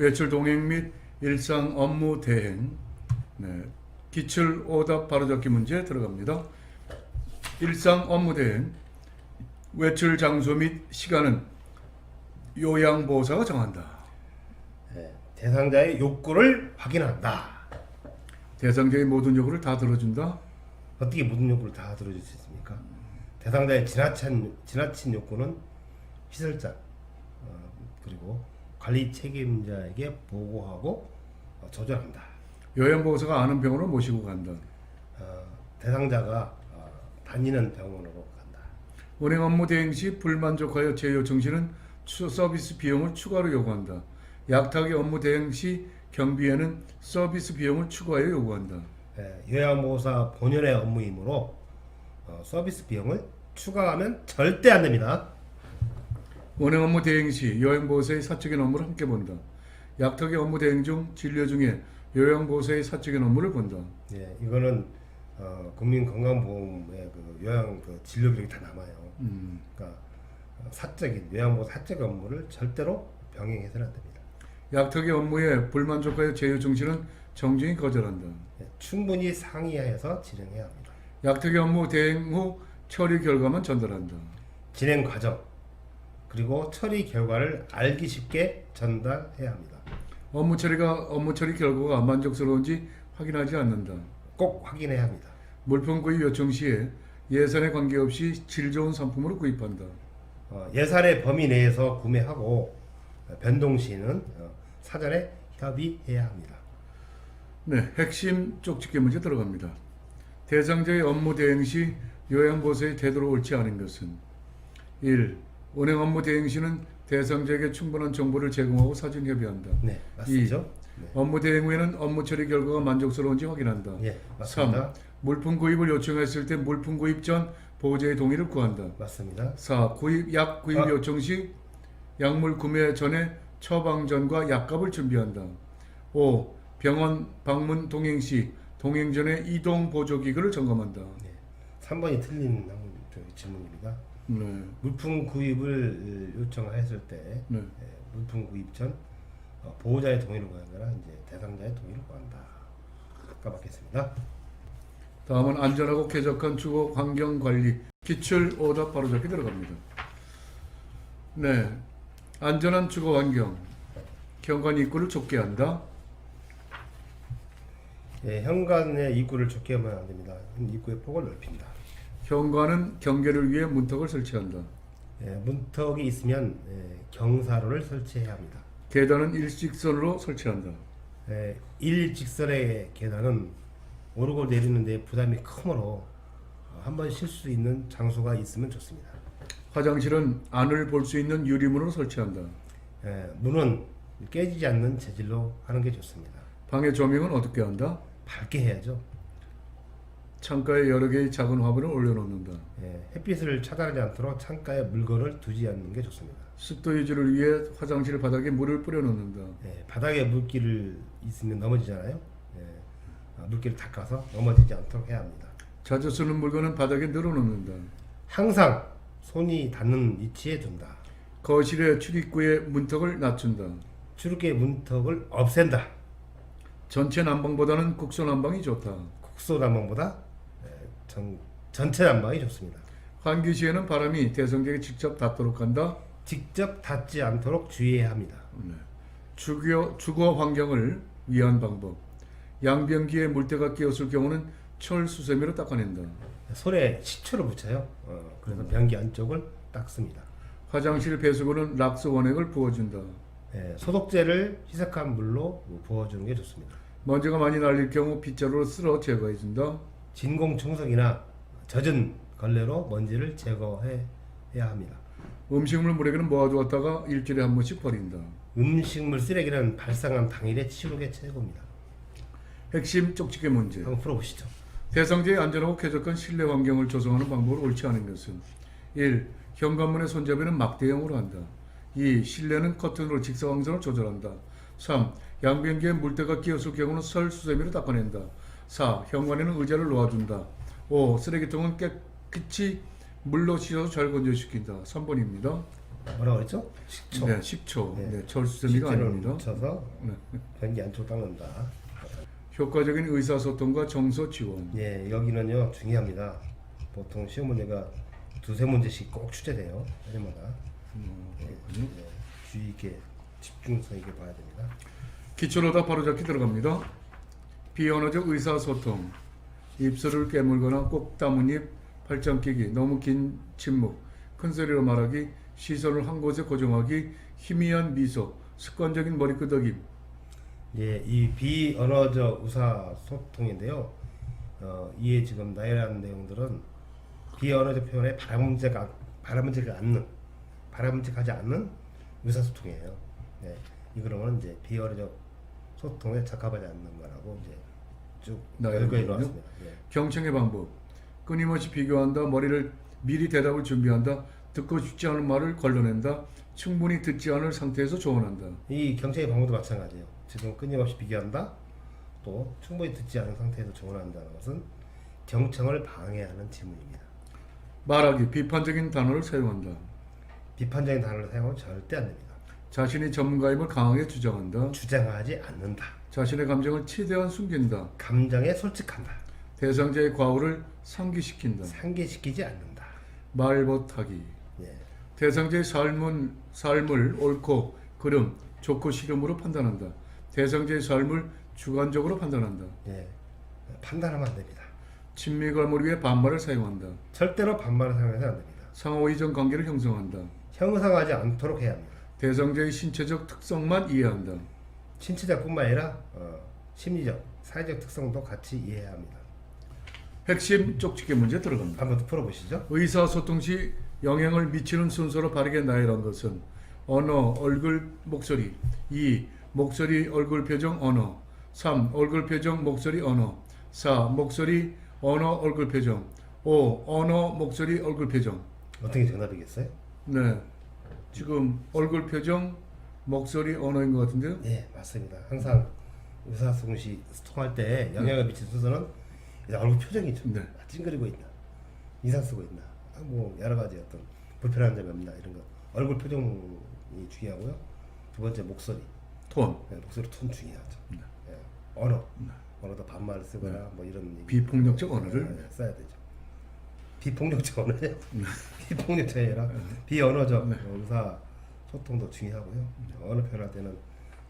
외출 동행 및 일상 업무 대행. 네. 기출 오답 바로잡기 문제 들어갑니다. 일상 업무 대행. 외출 장소 및 시간은 요양보호사가 정한다. 예, 대상자의 욕구를 확인한다. 대상자의 모든 요구를 다 들어준다. 어떻게 모든 욕구를 다 들어줄 수 있습니까? 대상자의 지나친 지나친 욕구는 시설자 어, 그리고 관리 책임자에게 보고하고 어, 조절한다. 요양보호사가 아는 병원으로 모시고 간다. 어, 대상자가 어, 다니는 병원으로 간다. 은행 업무 대행 시 불만족하여 재요청 시는 추- 서비스 비용을 추가로 요구한다. 약타기 업무 대행 시 경비에는 서비스 비용을 추가하여 요구한다. 예, 요양보호사 본연의 업무이므로 어, 서비스 비용을 추가하면 절대 안 됩니다. 은행 업무 대행 시 요양보호사의 사적인 업무를 함께 본다. 약타기 업무 대행 중 진료 중에 요양보호사의 사적인 업무를 본다. 예, 이거는 어, 국민건강보험의 그 요양 그 진료 기록이 다 남아요. 음, 그러니까 어, 사적인 요양보호사 사적 업무를 절대로 병행해서는 안 됩니다. 약타기 업무에 불만족하여 재요청 시는 정중히 거절한다. 예, 충분히 상의해서 진행해야 합니다. 약타기 업무 대행 후 처리 결과만 전달한다. 진행 과정 그리고 처리 결과를 알기 쉽게 전달해야 합니다. 업무 처리가 업무 처리 결과가 만족스러운지 확인하지 않는다. 꼭 확인해야 합니다. 물품 구입 요청 시에 예산에 관계없이 질 좋은 상품으로 구입한다. 어, 예산의 범위 내에서 구매하고 어, 변동 시에는 어, 사전에 협의해야 합니다. 네, 핵심 쪽집게 문제 들어갑니다. 대상자의 업무 대행 시 요양보호사의 태도로 옳지 않은 것은 1. 은행 업무 대행 시는 대상자에게 충분한 정보를 제공하고 사전 협의한다. 네, 맞습니다. 네. 업무 대행 후에는 업무 처리 결과가 만족스러운지 확인한다. 예, 맞습니다. 3. 물품 구입을 요청했을 때 물품 구입 전 보호자의 동의를 구한다. 맞습니다. 4. 구입 약 구입 아. 요청 시 약물 구매 전에 처방 전과 약값을 준비한다. 5. 병원 방문 동행 시 동행 전에 이동 보조 기구를 점검한다. 네, 3번이 틀린 질문입니다. 네. 물품 구입을 요청했을 때 네. 예, 물품 구입 전 어, 보호자의 동의를 구한거나 이제 대상자의 동의를 구한다. 까먹겠습니다. 다음은 안전하고 쾌적한 주거 환경 관리 기출 오답 바로 잡기 들어갑니다. 네. 안전한 주거 환경 현관 입구를 좁게 한다. 예, 현관의 입구를 좁게 하면 안 됩니다. 입구의 폭을 넓힌다. 현관은 경계를 위해 문턱을 설치한다. 예, 문턱이 있으면 예, 경사로를 설치해야 합니다. 계단은 일직선으로 설치한다. 예, 일직선의 계단은 오르고 내리는데 부담이 크므로 어, 한번 쉴 수 있는 장소가 있으면 좋습니다. 화장실은 안을 볼 수 있는 유리문으로 설치한다. 예, 문은 깨지지 않는 재질로 하는 게 좋습니다. 방의 조명은 어둡게 한다. 밝게 해야죠. 창가에 여러 개의 작은 화분을 올려놓는다. 예, 햇빛을 차단하지 않도록 창가에 물건을 두지 않는 게 좋습니다. 습도 유지를 위해 화장실 바닥에 물을 뿌려놓는다. 예, 바닥에 물기를 있으면 넘어지잖아요. 예, 아, 물기를 닦아서 넘어지지 않도록 해야 합니다. 자주 쓰는 물건은 바닥에 늘어놓는다. 항상 손이 닿는 위치에 둔다. 거실의 출입구의 문턱을 낮춘다. 출입구의 문턱을 없앤다. 전체 난방보다는 국소 난방이 좋다. 국소 난방보다 예, 전, 전체 난방이 좋습니다. 환기 시에는 바람이 대성객에 직접 닿도록 한다. 직접 닿지 않도록 주의해야 합니다. 네. 주거, 주거 환경을 위한 방법. 양변기에 물때가 끼었을 경우는 철 수세미로 닦아낸다. 손에 식초를 묻혀요. 어, 그래서 변기 안쪽을 닦습니다. 화장실 배수구는 락스 원액을 부어준다. 예, 소독제를 희석한 물로 부어주는 게 좋습니다. 먼지가 많이 날릴 경우 빗자루로 쓸어 제거해준다. 진공 청소기나 젖은 걸레로 먼지를 제거해야 합니다. 음식물 물에게는 모아두었다가 일주일에 한 번씩 버린다. 음식물 쓰레기는 발생한 당일에 치우는 게 최고입니다. 핵심 쪽집게 문제. 한번 풀어보시죠. 대상자의 안전하고 쾌적한 실내 환경을 조성하는 방법을 옳지 않은 것은 1. 현관문의 손잡이는 막대형으로 한다. 2. 실내는 커튼으로 직사광선을 조절한다. 3. 양변기에 물때가 끼었을 경우는 설 수세미로 닦아낸다. 4. 현관에는 의자를 놓아준다. 5. 쓰레기통은 깨끗이 물로 씻어서 잘 건조시킨다. 3번입니다. 뭐라 그랬죠? 식초. 네, 식초. 네. 네, 절수미가 식초를 아닙니다. 묻혀서 네. 변기 안쪽 닦는다. 효과적인 의사소통과 정서 지원. 예, 여기는요 중요합니다. 보통 시험 문제가 두세 문제씩 꼭 출제돼요. 해마다 음, 예. 예, 주의 있게 집중성 있게 봐야 됩니다. 기초로다 바로잡기 들어갑니다. 비언어적 의사소통, 입술을 깨물거나 꼭 다문 입, 팔짱 끼기, 너무 긴 침묵, 큰 소리로 말하기, 시선을 한 곳에 고정하기, 희미한 미소, 습관적인 머리 끄덕임. 예, 이 비언어적 의사소통인데요. 어, 이에 지금 나열한 내용들은 비언어적 표현에 바람직하, 바람직하지 않는 바람직하지 않는 의사소통이에요. 네, 이 그러면 이제 비언어적 소통에 적합하지 않는 거라고 이제 쭉 열거해. 놓았습니다. 예. 경청의 방법. 끊임없이 비교한다. 머리를 미리 대답을 준비한다. 듣고 싶지 않은 말을 걸러낸다. 충분히 듣지 않을 상태에서 조언한다. 이 경청의 방법도 마찬가지예요. 지금 끊임없이 비교한다. 또 충분히 듣지 않은 상태에서 조언한다는 것은 경청을 방해하는 지문입니다. 말하기. 비판적인 단어를 사용한다. 비판적인 단어를 사용하면 절대 안 됩니다. 자신이 전문가임을 강하게 주장한다. 주장하지 않는다. 자신의 감정을 최대한 숨긴다. 감정에 솔직한다. 대상자의 과오를 상기시킨다. 상기시키지 않는다. 말 못하기. 예. 대상자의 삶은 삶을 옳고 그름, 좋고 싫음으로 판단한다. 대상자의 삶을 주관적으로 판단한다. 예. 판단하면 안 됩니다. 친밀감을 위해 반말을 사용한다. 절대로 반말을 사용해서 안 됩니다. 상호 이전 관계를 형성한다. 형성하지 않도록 해야 합니다. 대상자의 신체적 특성만 이해한다. 신체적뿐만 아니라 어, 심리적, 사회적 특성도 같이 이해해야 합니다. 핵심 쪽집게 문제 들어간다. 한번 더 풀어보시죠. 의사소통 시 영향을 미치는 순서로 바르게 나열한 것은 언어, 얼굴, 목소리 2. 목소리, 얼굴, 표정, 언어 3. 얼굴, 표정, 목소리, 언어 4. 목소리, 언어, 얼굴, 표정 5. 언어, 목소리, 얼굴, 표정 어떻게 정답이겠어요? 네. 지금 얼굴, 표정, 목소리, 언어인 것 같은데요? 네, 맞습니다. 항상 의사소통 시 소통할 때 영향을 미치는 순서는 이제 얼굴 표정이죠. 네. 아, 찡그리고 있나, 인상 쓰고 있나, 아, 뭐 여러 가지 어떤 불편한 점이 없나 이런 거. 얼굴 표정이 중요하고요. 두 번째 목소리, 톤, 네, 목소리 톤 중요하죠. 네. 예, 언어, 언어도 반말을 쓰거나 뭐 이런 얘기. 비폭력적 언어를? 네, 써야 되죠. 비폭력적 언어요? 비폭력적이 아니라 비언어적 네. 어, 의사 소통도 중요하고요. 언어 표현할 때는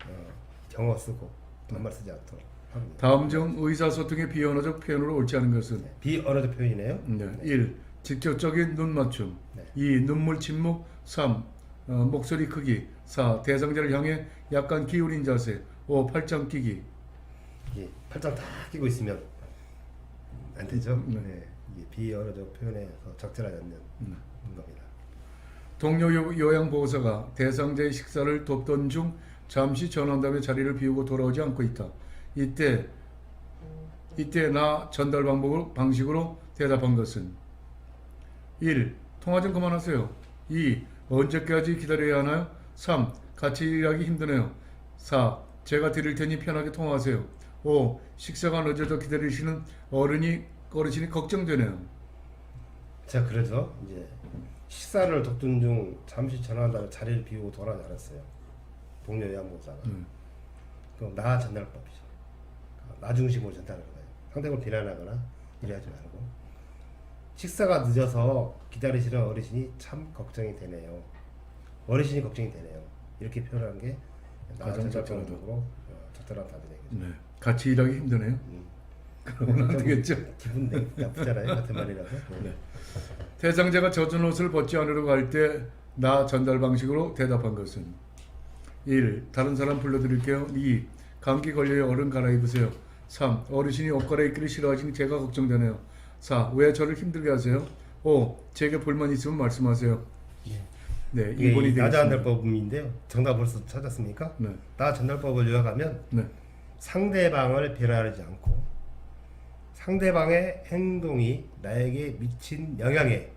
어, 경어 쓰고 반말 쓰지 않도록 합니다. 다음 중 의사소통의 비언어적 표현으로 옳지 않은 것은 네, 비언어적 표현이네요. 네. 1. 직접적인 눈 맞춤 네. 2. 눈물 침묵 3. 어, 목소리 크기 4. 대상자를 향해 약간 기울인 자세 5. 팔짱 끼기 이게 팔짱 다 끼고 있으면 안 되죠. 네. 네, 이게 비언어적 표현에서 적절하지 않는 음. 겁니다. 동료 요- 요양보호사가 대상자의 식사를 돕던 중 잠시 다음에 자리를 비우고 돌아오지 않고 있다. 이때 이때 나 전달 방법으로 방식으로 대답한 것은 1. 통화 좀 그만하세요. 2. 언제까지 기다려야 하나요? 3. 같이 일하기 힘드네요. 4. 제가 드릴 테니 편하게 통화하세요. 5. 식사가 늦어져 기다리시는 어른이 어르신이 걱정되네요. 제가 그래서 이제 식사를 돕던 중 잠시 전화한다고 자리를 비우고 돌아오지 않았어요. 동료 요양보호사가. 음. 그럼 나 전달법이죠. 나 중심으로 전달하는 거예요. 상대방을 비난하거나 이래하지 말고 식사가 늦어서 기다리시는 어르신이 참 걱정이 되네요. 어르신이 걱정이 되네요. 이렇게 표현하는 게나 가장 전달법으로 어, 적절한 답이 되겠죠. 네. 같이 일하기 힘드네요. 음. 그러면 안 되겠죠. 기분 내- 나쁘잖아요. 같은 말이라서. 네. 대상자가 젖은 옷을 벗지 않으려고 할 때 나 전달 방식으로 대답한 것은 1. 다른 사람 불러드릴게요. 2. 감기 걸려요. 얼른 갈아입으세요. 3. 어르신이 옷 갈아입기를 싫어하시니 제가 걱정되네요. 4. 왜 저를 힘들게 하세요? 5. 제게 불만 있으면 말씀하세요. 예. 네, 이게 2번이 나 되겠습니다. 전달법인데요. 정답 벌써 찾았습니까? 네. 나 전달법을 요약하면 네. 상대방을 비난하지 않고 상대방의 행동이 나에게 미친 영향에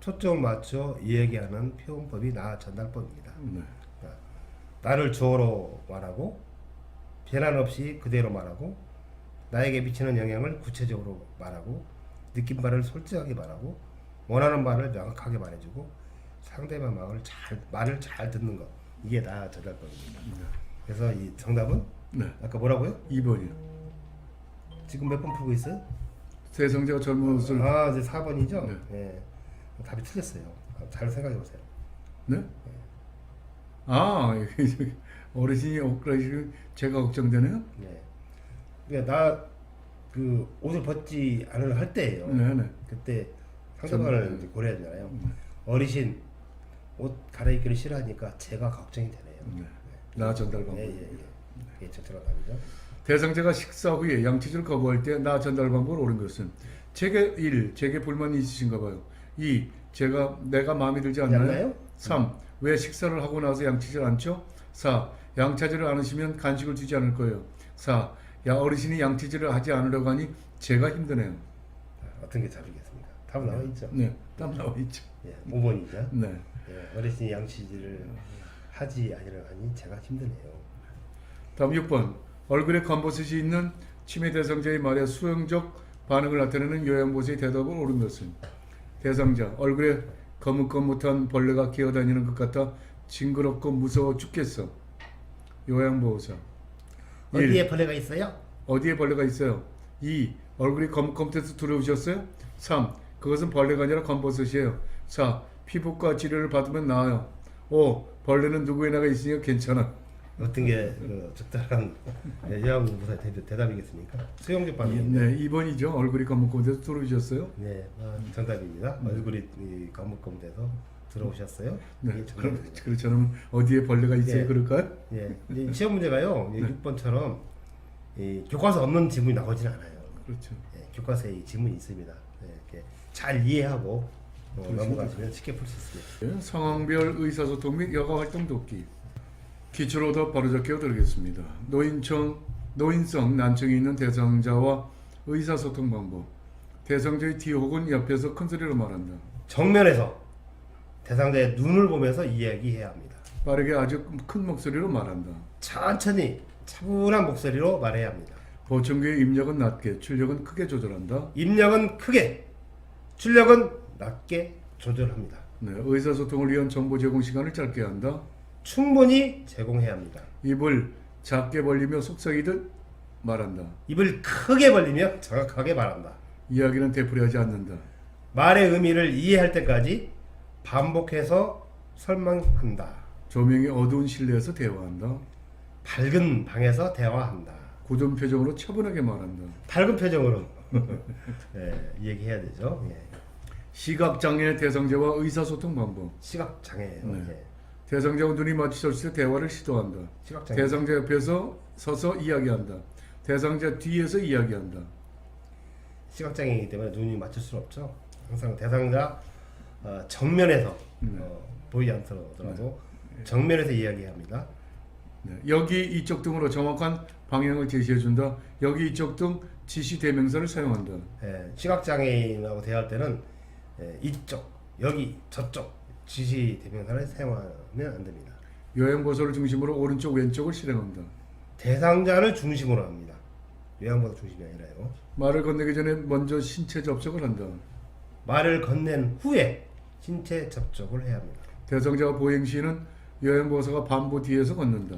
초점을 맞춰 이야기하는 표현법이 나 전달법입니다. 네. 나를 주어로 말하고 비난 없이 그대로 말하고 나에게 미치는 영향을 구체적으로 말하고 느낀 바를 솔직하게 말하고 원하는 바를 명확하게 말해주고 상대방 말을 잘 말을 잘 듣는 것 이게 다 저작권입니다. 그래서 이 정답은 네. 아까 뭐라고요? 2번이요. 지금 몇 번 풀고 있어요? 대성자가 젊은 옷을 아 이제 4번이죠? 네. 예. 답이 틀렸어요. 아, 잘 생각해 보세요. 네? 아, 어르신이 억울하시고 제가 걱정되네요. 네. 그러니까 나그 옷을 벗지 않을 할 때예요. 네, 네. 그때 상대방을 전- 이제 고려해야 되잖아요. 어르신 옷 갈아입기를 싫어하니까 제가 걱정이 되네요. 네. 나 전달 방법. 예, 예, 예. 이게 적절한 답이죠. 대상자가 식사 후에 양치질을 거부할 때 나 전달 방법을 옳은 것은 제게 1. 제게 불만이 있으신가 봐요. 2. 제가 내가 마음에 들지 않나요? 않나요? 3. 왜 식사를 하고 나서 양치질 않죠? 4. 양치질을 않으시면 간식을 주지 않을 거예요. 4. 야 어르신이 양치질을 하지 않으려고 하니 제가 힘드네요. 자, 어떤 게 답이겠습니까? 답은 나와 있죠. 네, 땀 나와 있죠. 예, 5번이죠. 네. 예, 어르신이 양치질을 하지 아니라 하니 제가 힘드네요. 다음 6번 얼굴에 검버섯이 있는 치매 대상자의 말에 수용적 반응을 나타내는 요양보수의 대답을 옳은 것은 대상자 얼굴에 거뭇거뭇한 벌레가 기어다니는 것 같아 징그럽고 무서워 죽겠어 요양보호사 일. 어디에 벌레가 있어요? 어디에 벌레가 있어요? 2. 얼굴이 거뭇거뭇해서 두려우셨어요? 3. 그것은 벌레가 아니라 검버섯이에요 4. 피부과 치료를 받으면 나아요 5. 벌레는 누구에나가 있으니까 괜찮아 어떤 게 그, 적절한 예, 대- 대답이겠습니까? 수용적 반응. 네, 2번이죠 얼굴이 거뭇거뭇해서 두려우셨어요? 네, 아, 정답입니다. 얼굴이 이 거뭇거뭇해서 들어오셨어요? 네, 그럼 않으면 어디에 벌레가 있어요? 예. 그럴까요? 예, 이제 시험 문제가요. 이 6번처럼 이 교과서 없는 지문이 나오진 않아요. 그렇죠. 예, 교과서에 이 지문이 있습니다. 예, 이렇게 잘 이해하고 어. 넘어가시면 쉽게 풀 수 있습니다. 예, 상황별 의사소통 및 여가활동 돕기 기초로 더 바로잡기を드리겠습니다. 노인청, 노인성 난청이 있는 대상자와 의사소통 방법 대상자의 뒤 혹은 옆에서 큰 소리로 말한다. 정면에서 대상자의 눈을 보면서 이야기해야 합니다. 빠르게 아주 큰 목소리로 말한다. 천천히 차분한 목소리로 말해야 합니다. 보청기의 입력은 낮게, 출력은 크게 조절한다. 입력은 크게, 출력은 낮게 조절합니다. 네, 의사소통을 위한 정보 제공 시간을 짧게 한다. 충분히 제공해야 합니다. 입을 작게 벌리며 속삭이듯 말한다. 입을 크게 벌리며 정확하게 말한다. 이야기는 되풀이하지 않는다. 말의 의미를 이해할 때까지 반복해서 설명한다. 조명이 어두운 실내에서 대화한다. 밝은 방에서 대화한다. 굳은 표정으로 차분하게 말한다. 밝은 표정으로 예, 얘기해야 되죠. 예. 시각장애 대상자와 의사소통 방법. 시각 장애예요. 네. 예. 대상자와 눈이 마주쳤을 때 대화를 시도한다. 시각 장애. 대상자 옆에서 서서 이야기한다. 대상자 뒤에서 이야기한다. 시각 장애이기 때문에 눈이 맞출 수 없죠. 항상 대상자 어, 정면에서 네. 어, 보이지 않더라도 정면에서 이야기합니다. 네. 여기 이쪽 등으로 정확한 방향을 제시해 준다. 여기 이쪽 등 지시 대명사를 사용한다. 예, 시각 장애인하고 대화할 때는 예, 이쪽, 여기, 저쪽 지시 대명사를 사용하면 안 됩니다. 요양보소를 중심으로 오른쪽 왼쪽을 실행한다. 대상자를 중심으로 합니다. 요양보다 중심이 아니라요. 말을 건네기 전에 먼저 신체 접촉을 한다. 말을 건넨 후에 신체 접촉을 해야 합니다. 대상자가 보행 시에는 요양보호사가 반보 뒤에서 걷는다.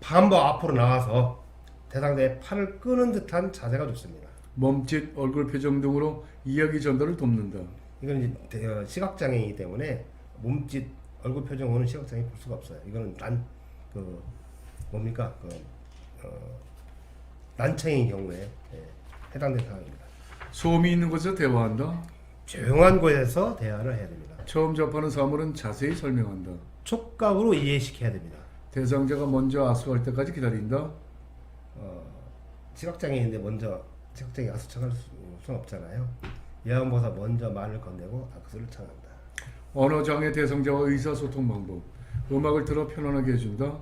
반보 앞으로 나와서 대상자의 팔을 끄는 듯한 자세가 좋습니다. 몸짓, 얼굴 표정 등으로 이야기 전달을 돕는다. 이건 이제 대- 어, 시각장애이기 때문에 몸짓, 얼굴 표정으로는 시각장애 볼 수가 없어요. 이거는 난, 그, 뭡니까? 그, 어, 난청인 경우에 예, 해당되는 상황입니다. 소음이 있는 곳에서 대화한다. 조용한 곳에서 대화를 해야 됩니다. 처음 접하는 사물은 자세히 설명한다. 촉각으로 이해시켜야 됩니다. 대상자가 먼저 아수할 때까지 기다린다. 어, 시각장애인데 먼저 시각장애 아수청할 수- 수는 없잖아요. 예언보사 먼저 말을 건네고 악수를 청한다. 언어 장애 대상자와 의사소통 방법. 음악을 들어 편안하게 해준다.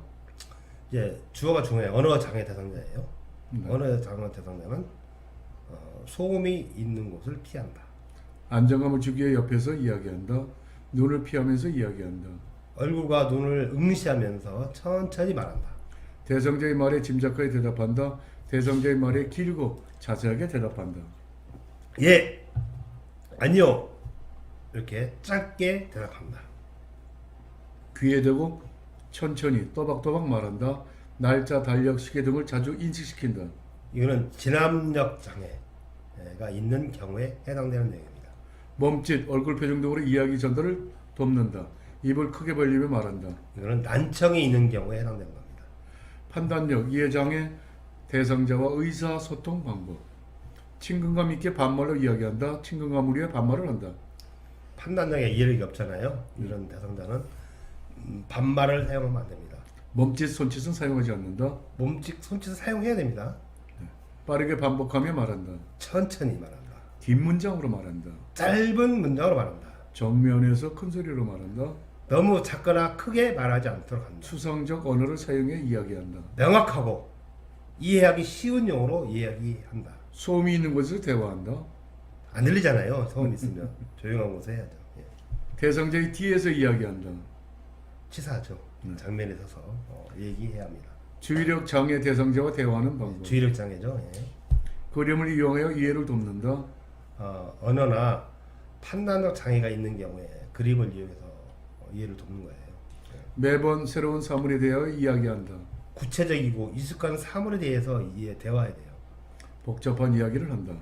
이제 주어가 중요해요. 언어 장애 대상자예요. 네. 언어 장애 대상자는 어, 소음이 있는 곳을 피한다. 안정감을 주기 위해 옆에서 이야기한다. 눈을 피하면서 이야기한다. 얼굴과 눈을 응시하면서 천천히 말한다. 대상자의 말에 짐작하게 대답한다. 대상자의 말에 길고 자세하게 대답한다. 예, 아니요. 이렇게 짧게 대답합니다. 귀에 대고 천천히 또박또박 말한다. 날짜, 달력, 시계 등을 자주 인식시킨다. 이거는 진압력 장애가 있는 경우에 해당되는 내용입니다. 몸짓, 얼굴 표정 등으로 이야기 전달을 돕는다. 입을 크게 벌리며 말한다. 이거는 난청이 있는 경우에 해당되는 겁니다. 판단력, 이해장애, 대상자와 의사소통 방법. 친근감 있게 반말로 이야기한다. 친근감을 위해 반말을 한다. 판단력에 이해력이 없잖아요. 이런 대상자는 음, 반말을 사용하면 안 됩니다. 몸짓, 손짓은 사용하지 않는다. 몸짓, 손짓을 사용해야 됩니다. 빠르게 반복하며 말한다. 천천히 말한다. 긴 문장으로 말한다. 짧은 문장으로 말한다. 정면에서 큰 소리로 말한다. 너무 작거나 크게 말하지 않도록 한다. 추상적 언어를 사용해 이야기한다. 명확하고 이해하기 쉬운 용어로 이야기한다. 소음이 있는 곳에서 대화한다. 안 들리잖아요. 소음 있으면 조용한 곳에 해야죠. 예. 대상자의 뒤에서 이야기한다. 치사하죠. 장면에 서서 어, 얘기해야 합니다. 주의력 장애 대상자와 대화하는 방법. 주의력 장애죠. 예. 그림을 이용하여 이해를 돕는다. 어, 언어나 판단력 장애가 있는 경우에 그림을 이용해서 어, 이해를 돕는 거예요. 예. 매번 새로운 사물에 대하여 이야기한다. 구체적이고 익숙한 사물에 대해서 이해 대화해야 돼요. 복잡한 이야기를 한다.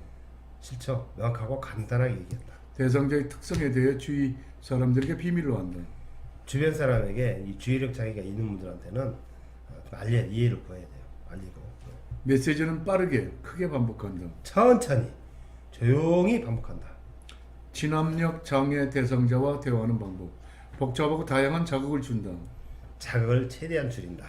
싫죠. 명확하고 간단하게 얘기한다. 대상자의 특성에 대해 주위 사람들에게 비밀로 한다. 주변 사람에게 이 주의력 장애가 있는 분들한테는 어, 좀 알려 이해를 구해야 돼요. 알리고 메시지는 빠르게 크게 반복한다. 천천히 조용히 반복한다. 진압력 장애 대상자와 대화하는 방법. 복잡하고 다양한 자극을 준다. 자극을 최대한 줄인다.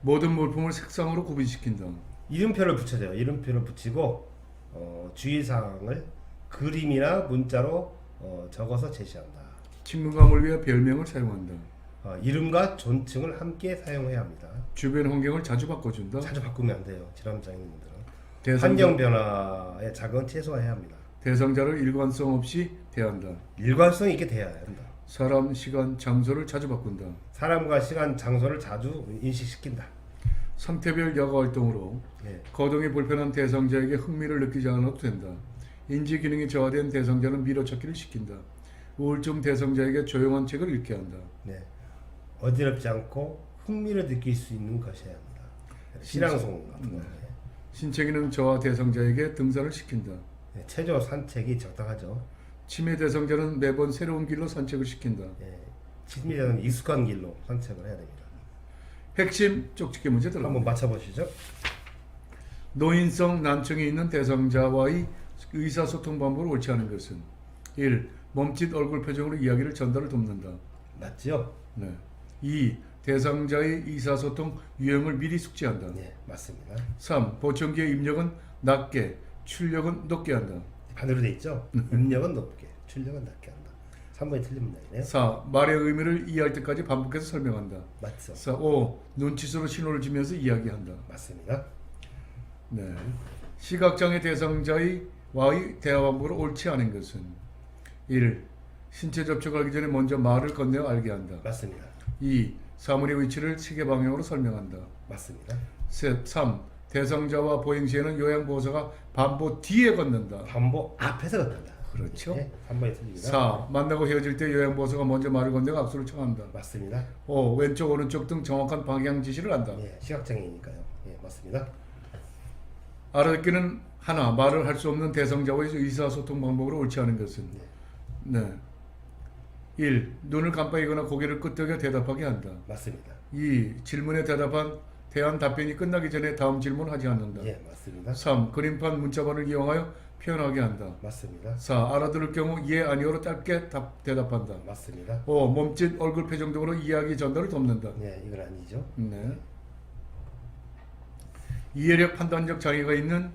모든 물품을 색상으로 구분시킨다. 이름표를 붙여줘요. 이름표를 붙이고 어, 주의사항을 그림이나 문자로 어, 적어서 제시한다. 친근감을 위해 별명을 사용한다. 어, 이름과 존칭을 함께 사용해야 합니다. 주변 환경을 자주 바꿔준다. 자주 바꾸면 안 돼요. 질환장애인분들은 대상자, 환경 변화의 자극은 최소화해야 합니다. 대상자를 일관성 없이 대한다. 일관성 있게 대해야 한다. 사람, 시간, 장소를 자주 바꾼다. 사람과 시간, 장소를 자주 인식시킨다. 상태별 여가 활동으로 예. 거동이 불편한 대상자에게 흥미를 느끼지 않아도 된다. 인지 기능이 저하된 대상자는 밀어찾기를 시킨다. 우울증 대상자에게 조용한 책을 읽게 한다. 네. 어지럽지 않고 흥미를 느낄 수 있는 것이어야 합니다. 시랑송 같은 거. 예. 신체 기능 저하 대상자에게 등산을 시킨다. 네, 체조 산책이 적당하죠. 치매 대상자는 매번 새로운 길로 산책을 시킨다. 예. 치매자는 익숙한 길로 산책을 해야 됩니다. 핵심 쪽집게 문제 한번. 맞춰보시죠. 노인성 난청이 있는 대상자와의 의사소통 방법을 옳지 않은 것은 1. 몸짓 얼굴 표정으로 이야기를 전달을 돕는다. 맞죠? 네. 2. 대상자의 의사소통 유형을 미리 숙지한다. 네, 맞습니다. 3. 보청기의 입력은 낮게, 출력은 높게 한다. 반대로 돼 있죠? 입력은 높게, 출력은 낮게 한다. 3번이 틀린 문장이네요. 4. 말의 의미를 이해할 때까지 반복해서 설명한다. 맞죠? 4. 5. 눈짓으로 신호를 주면서 이야기한다. 맞습니다. 네. 시각장애 대상자의 와의 대화 방법을 옳지 않은 것은 1. 신체 접촉하기 전에 먼저 말을 건네어 알게 한다. 맞습니다. 2. 사물의 위치를 시계 방향으로 설명한다. 맞습니다. 3. 대상자와 보행 시에는 요양보호사가 반보 뒤에 걷는다. 반복 앞에서 걷는다. 그렇죠. 네, 3번이 틀립니다. 4. 만나고 헤어질 때 요양보호사가 먼저 말을 건네고 악수를 청한다. 맞습니다. 5. 왼쪽 오른쪽 등 정확한 방향 지시를 한다. 예, 시각장애니까요. 예, 맞습니다. 알아듣기는 하나 말을 할 수 없는 대상자와의 의사소통 방법으로 옳지 않은 것은 네. 1. 눈을 깜빡이거나 고개를 끄덕여 대답하게 한다. 맞습니다. 2. 질문에 대답한 대안 답변이 끝나기 전에 다음 질문 하지 않는다. 예, 맞습니다. 3. 그림판 문자반을 이용하여 표현하게 한다. 맞습니다. 4. 알아들을 경우 예 아니오로 짧게 답, 대답한다. 맞습니다. 5. 몸짓 얼굴 표정 등으로 이야기 전달을 돕는다. 예, 이건 아니죠. 네. 이해력 판단적 장애가 있는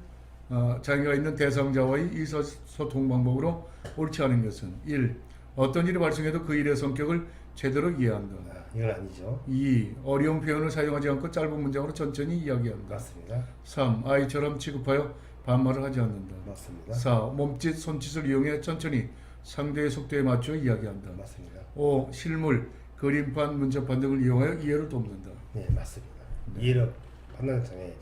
어, 장애가 있는 대상자와의 의사 소통 방법으로 옳지 않은 것은 1. 어떤 일이 발생해도 그 일의 성격을 제대로 이해한다. 아, 이건 아니죠. 2. 어려운 표현을 사용하지 않고 짧은 문장으로 천천히 이야기한다. 맞습니다. 3. 아이처럼 취급하여 반말을 하지 않는다. 맞습니다. 4. 몸짓, 손짓을 이용해 천천히 상대의 속도에 맞춰 이야기한다. 맞습니다. 5. 실물, 그림판, 문자판 등을 이용하여 이해를 돕는다. 네, 맞습니다. 이해력 판단 장애자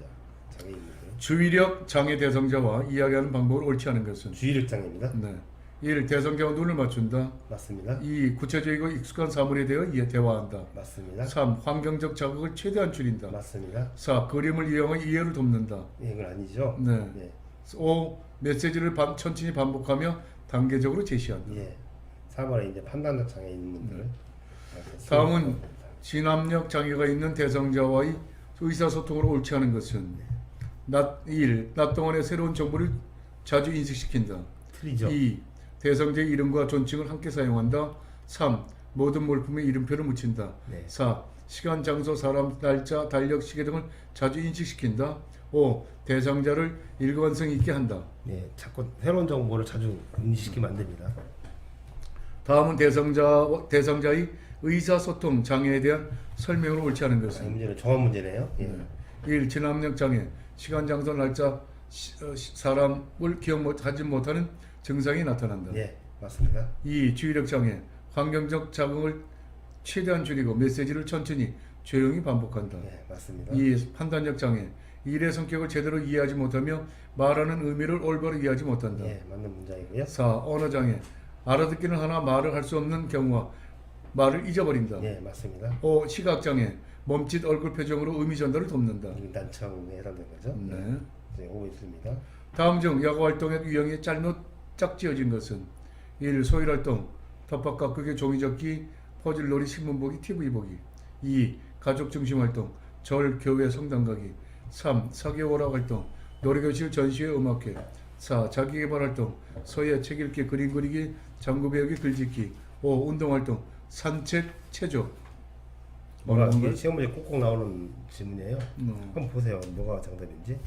장애인들 주의력 장애 대상자와 이야기하는 방법을 옳지 않은 것은 주의력 장애입니다. 네. 1. 대상자와 눈을 맞춘다. 맞습니다. 2. 구체적이고 익숙한 사물에 대해 이해 대화한다. 맞습니다. 3. 환경적 자극을 최대한 줄인다. 맞습니다. 4. 그림을 이용해 이해를 돕는다. 예, 이건 아니죠. 네. 예. 5. 메시지를 반, 천천히 반복하며 단계적으로 제시한다. 예. 4번에 이제 판단력 장애 있는 분들. 네. 다음은 진압력 장애가 있는 대상자와의 의사소통으로 옳지 않은 것은 낮 1. 낮 동안에 새로운 정보를 자주 인식시킨다. 틀리죠. 2. 대상자의 이름과 존칭을 함께 사용한다. 3. 모든 물품에 이름표를 붙인다. 네. 4. 시간, 장소, 사람, 날짜, 달력, 시계 등을 자주 인식시킨다. 5. 대상자를 일관성 있게 한다. 예, 자꾸 새로운 정보를 자주 인식시키면 안 됩니다. 다음은 대상자 대상자의 의사소통 장애에 대한 설명으로 옳지 않은 이 것은 문제는 종합 문제네요. 예. 1. 진압력 장애, 시간, 장소, 날짜, 시, 어, 시- 사람을 기억하지 못하는 증상이 나타난다. 예, 맞습니다. 2. 주의력 장애, 환경적 자극을 최대한 줄이고 메시지를 천천히 조용히 반복한다. 예, 맞습니다. 2. 판단력 장애, 일의 성격을 제대로 이해하지 못하며 말하는 의미를 올바로 이해하지 못한다. 예, 맞는 문장이고요. 4. 언어 장애, 알아듣기는 하나 말을 할 수 없는 경우와 말을 잊어버린다. 예, 맞습니다. 5. 시각 장애, 몸짓 얼굴 표정으로 의미 전달을 돕는다. 난청에 해당되는 거죠. 네. 네, 오고 있습니다. 다음 중 야구 활동의 유형이 잘못 짝지어진 것은 1. 소일 활동, 텃밭 가꾸기, 종이접기, 퍼즐놀이, 신문보기, TV 보기 2. 가족 중심 활동, 절, 교회, 성당 가기 3. 사교오락 활동, 노래교실, 전시회, 음악회 4. 자기개발 활동, 서예, 책 읽기, 그림 그리기, 장구 배우기, 글짓기 5. 운동 활동, 산책, 체조 뭐가 뭐, 이게 시험 문제 꼭꼭 나오는 질문이에요. 음, 한번 보세요. 뭐가 정답인지.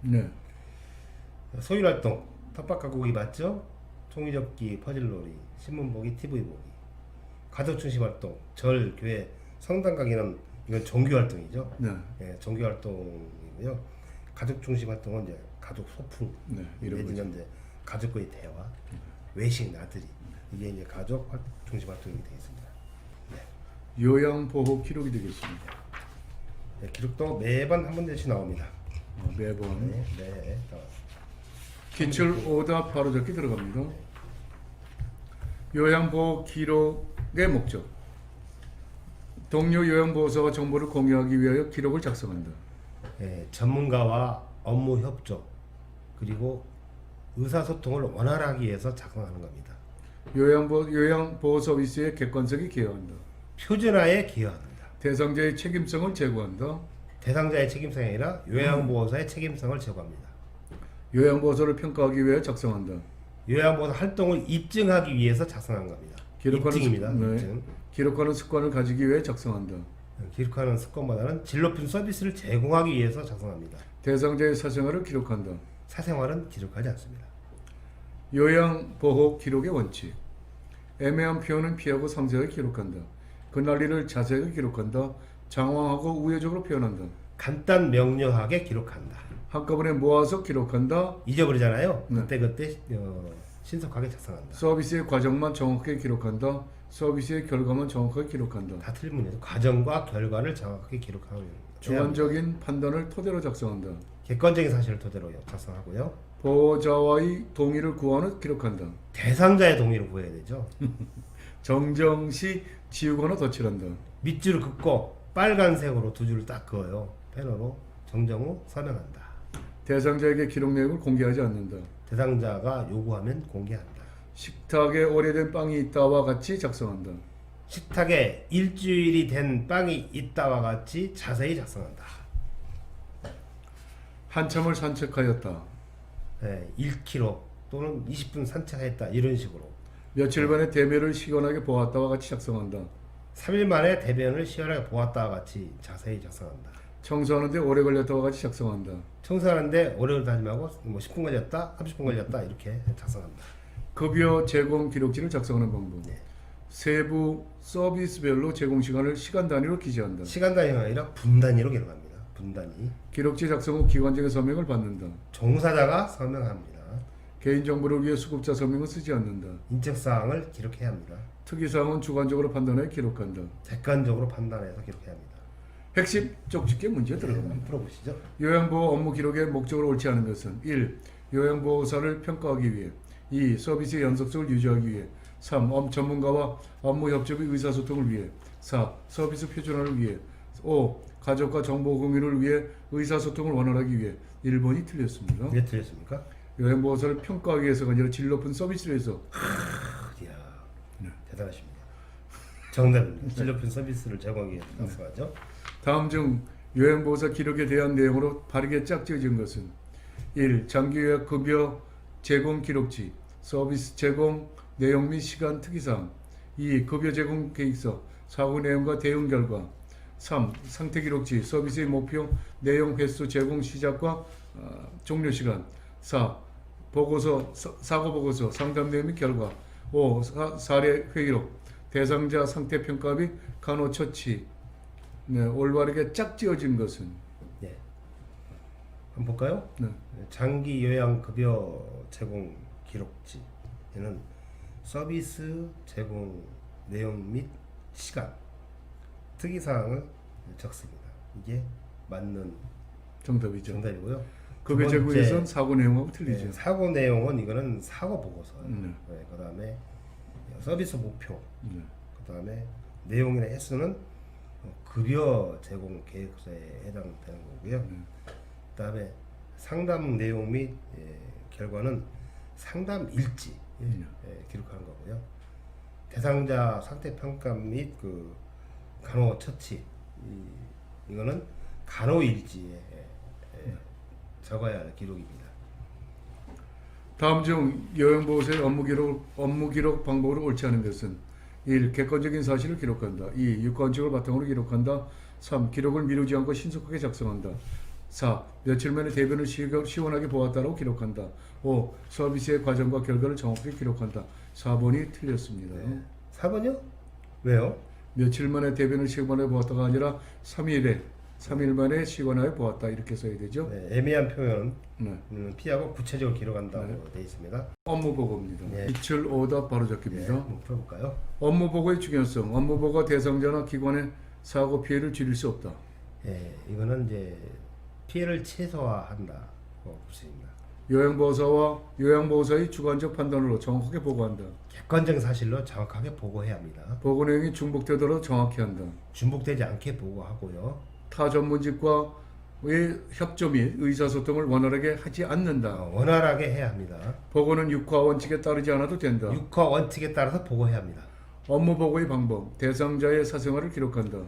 네. 소일 활동, 텃밭 가꾸기 맞죠? 종이접기, 퍼즐놀이, 신문 보기, TV 보기. 가족 중심 활동, 절, 교회, 성당 가기는 이건 정규 활동이죠. 네. 예, 정규 활동이고요. 가족 중심 활동은 이제 가족 소풍, 네. 이런 거죠. 내지는 이제 가족과의 대화, 외식 나들이 이게 이제 가족 활- 중심 활동이 되겠습니다. 요양 보호 기록이 되겠습니다. 네, 기록도 매번 한 문제씩 나옵니다. 어, 매번 네, 네. 자, 기출 오답 바로 적기 들어갑니다. 요양보호 기록의 목적. 동료 요양보호사와 정보를 공유하기 위하여 기록을 작성한다. 예, 전문가와 업무 협조 그리고 의사소통을 원활하게 위해서 작성하는 겁니다. 요양보, 요양보호 서비스의 객관성이 기여한다. 표준화에 기여합니다. 대상자의 책임성을 제고한다. 대상자의 책임성이 아니라 요양보호사의 책임성을 제고합니다. 요양보호사를 평가하기 위하여 작성한다. 요양보호사 활동을 입증하기 위해서 작성한 겁니다. 기록하는 입증입니다. 습- 네. 입증. 기록하는 습관을 가지기 위해 작성한다. 기록하는 습관보다는 질 높은 서비스를 제공하기 위해서 작성합니다. 대상자의 사생활을 기록한다. 사생활은 기록하지 않습니다. 요양보호 기록의 원칙. 애매한 표현은 피하고 상세하게 기록한다. 그 난리를 자세하게 기록한다. 장황하고 우회적으로 표현한다. 간단 명료하게 기록한다. 한꺼번에 모아서 기록한다. 잊어버리잖아요. 네. 그때 그때 어, 신속하게 작성한다. 서비스의 과정만 정확하게 기록한다. 서비스의 결과만 정확하게 기록한다. 다 틀린 문제죠. 과정과 결과를 정확하게 기록하고 주관적인 판단을 토대로 작성한다. 객관적인 사실을 토대로 작성하고요. 보호자와의 동의를 구하는 기록한다. 대상자의 동의를 구해야 되죠. 정정시 지우거나 덧칠한다. 밑줄을 긋고 빨간색으로 두 줄을 딱 그어요. 페너로 정정 후 서명한다. 대상자에게 기록 내용을 공개하지 않는다. 대상자가 요구하면 공개한다. 식탁에 오래된 빵이 있다와 같이 작성한다. 식탁에 일주일이 된 빵이 있다와 같이 자세히 작성한다. 한참을 산책하였다. 네, 1km 또는 20분 산책했다 이런 식으로 며칠 전에 대매를 시원하게 보았다와 같이 작성한다. 3일 만에 대변을 시원하게 보았다와 같이 자세히 작성한다. 청소하는데 오래 걸렸다와 같이 작성한다. 청소하는데 오래 걸리지 말고 뭐 10분 걸렸다, 30분 걸렸다 이렇게 작성합니다. 급여 제공 기록지를 작성하는 방법. 네. 세부 서비스별로 제공 시간을 시간 단위로 기재한다. 시간 단위가 아니라 분 단위로 기록합니다. 분 단위. 기록지 작성 후 기관장의 서명을 받는다. 종사자가 서명합니다. 개인정보를 위해 수급자 서명은 쓰지 않는다. 인적 사항을 기록해야 합니다. 특이사항은 주관적으로 판단해 기록한다. 객관적으로 판단해서 기록해야 합니다. 핵심 쪽집게 문제 네, 들어갑니다. 한번 풀어보시죠. 요양보호 업무 기록의 목적으로 옳지 않은 것은 1. 요양보호사를 평가하기 위해 2. 서비스의 연속성을 유지하기 위해 3. 업 전문가와 업무 협조의 의사소통을 위해 4. 서비스 표준화를 위해 5. 가족과 정보 공유를 위해 의사소통을 원활하기 위해 1번이 틀렸습니다. 왜 틀렸습니까? 여행보호사를 평가하기 위해서가 아니라 질 높은 서비스를 위해서 이야 네. 대단하십니다. 정답입니다. 질 높은 서비스를 제공하기 위해 말씀하죠. 다음 중 요양보호사 기록에 대한 내용으로 바르게 짝지어진 것은 1. 장기요약 급여 제공 기록지 서비스 제공 내용 및 시간 특이사항 2. 급여 제공 계획서 사고 내용과 대응 결과 3. 상태 기록지 서비스의 목표 내용 횟수 제공 시작과 어, 종료 시간 4. 보고서 사- 사고 보고서 상담 내용 및 결과 5. 사, 사례 회의록 대상자 상태 평가 및 간호 처치 네, 올바르게 짝지어진 것은 예. 한번 볼까요? 네, 장기 요양 급여 제공 기록지 얘는 서비스 제공 내용 및 시간 특이 사항을 적습니다. 이게 맞는 정답이죠. 정답이고요. 급여 두 제공에 번째, 선 사고 내용하고 틀리죠. 네, 사고 내용은 이거는 사고 보고서. 음. 네, 그다음에 서비스 목표. 네. 그다음에 내용이나 횟수는 급여 제공 계획서에 해당되는 거고요. 네. 그다음에 상담 내용 및 예, 결과는 상담 일지 예, 음. 예, 기록하는 거고요. 대상자 상태 평가 및 그 간호 처치 이, 이거는 간호 일지에 예, 예, 적어야 할 기록입니다. 다음 중 요양보호사의 업무 기록 업무 기록 방법으로 옳지 않은 것은 1. 객관적인 사실을 기록한다. 2. 유권적을 바탕으로 기록한다. 3. 기록을 미루지 않고 신속하게 작성한다. 4. 며칠 만에 대변을 시- 시원하게 보았다고 기록한다. 5. 서비스의 과정과 결과를 정확하게 기록한다. 4번이 틀렸습니다. 네. 4번요? 왜요? 며칠 만에 대변을 시원하게 보았다가 아니라 3일에 3일 만에 시원하게 보았다 이렇게 써야 되죠. 네, 애매한 표현 네. 음, 피하고 구체적으로 기록한다고 네. 되어 있습니다. 업무 보고입니다. 네. 이철 오답 바로 네, 적기입니다. 한번 풀어볼까요? 업무 보고의 중요성. 업무 보고 대상자나 기관의 사고 피해를 줄일 수 없다. 예, 이거는 이제 피해를 최소화한다. 어, 없습니다. 요양보호사와 요양보호사의 주관적 판단으로 정확하게 보고한다. 객관적 사실로 정확하게 보고해야 합니다. 보고 내용이 중복되도록 정확히 한다. 중복되지 않게 보고하고요. 타 전문직과의 협조 및 의사소통을 원활하게 하지 않는다. 어, 원활하게 해야 합니다. 보고는 육화 원칙에 따르지 않아도 된다. 육화 원칙에 따라서 보고해야 합니다. 업무 보고의 방법. 대상자의 사생활을 기록한다.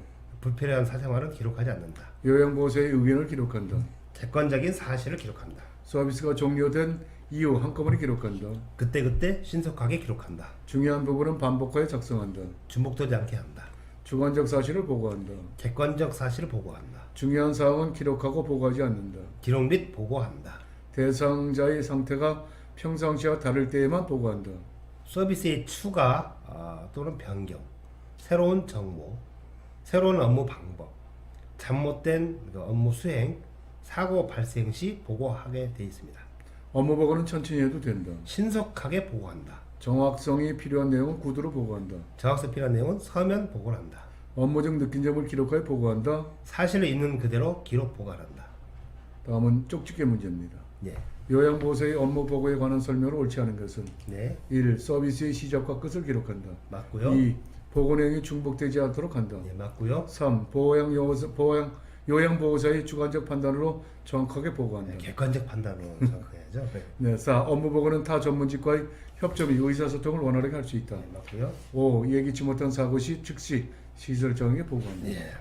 불필요한 사생활은 기록하지 않는다. 요양보호사의 의견을 기록한다. 객관적인 사실을 기록한다. 서비스가 종료된 이후 한꺼번에 기록한다. 그때그때 신속하게 기록한다. 중요한 부분은 반복하여 작성한다. 중복되지 않게 한다. 주관적 사실을 보고한다. 객관적 사실을 보고한다. 중요한 사항은 기록하고 보고하지 않는다. 기록 및 보고한다. 대상자의 상태가 평상시와 다를 때에만 보고한다. 서비스의 추가 아, 또는 변경, 새로운 정보, 새로운 업무 방법, 잘못된 그 업무 수행, 사고 발생 시 보고하게 되어 있습니다. 업무 보고는 천천히 해도 된다. 신속하게 보고한다. 정확성이 필요한 내용은 구두로 보고한다. 정확성 필요한 내용은 서면 보고를 한다. 업무적 느낀 점을 기록하여 보고한다. 사실을 있는 그대로 기록 보관한다. 다음은 쪽집게 문제입니다. 네, 요양보호사의 업무 보고에 관한 설명을 옳지 않은 것은 네 1. 서비스의 시작과 끝을 기록한다. 맞고요. 2. 보고 내용이 중복되지 않도록 한다. 네 맞고요. 3. 보호양 요호사, 보호양 요양보호사의 주관적 판단으로 정확하게 보고한다. 네, 객관적 판단으로 생각해야죠. 네, 네, 4. 업무 보고는 타 전문직과의 협조 및 의사소통을 원활하게 할 수 있다. 네 맞고요. 5. 예기치 못한 사고 시 즉시 시설 정에게 보고한다. 네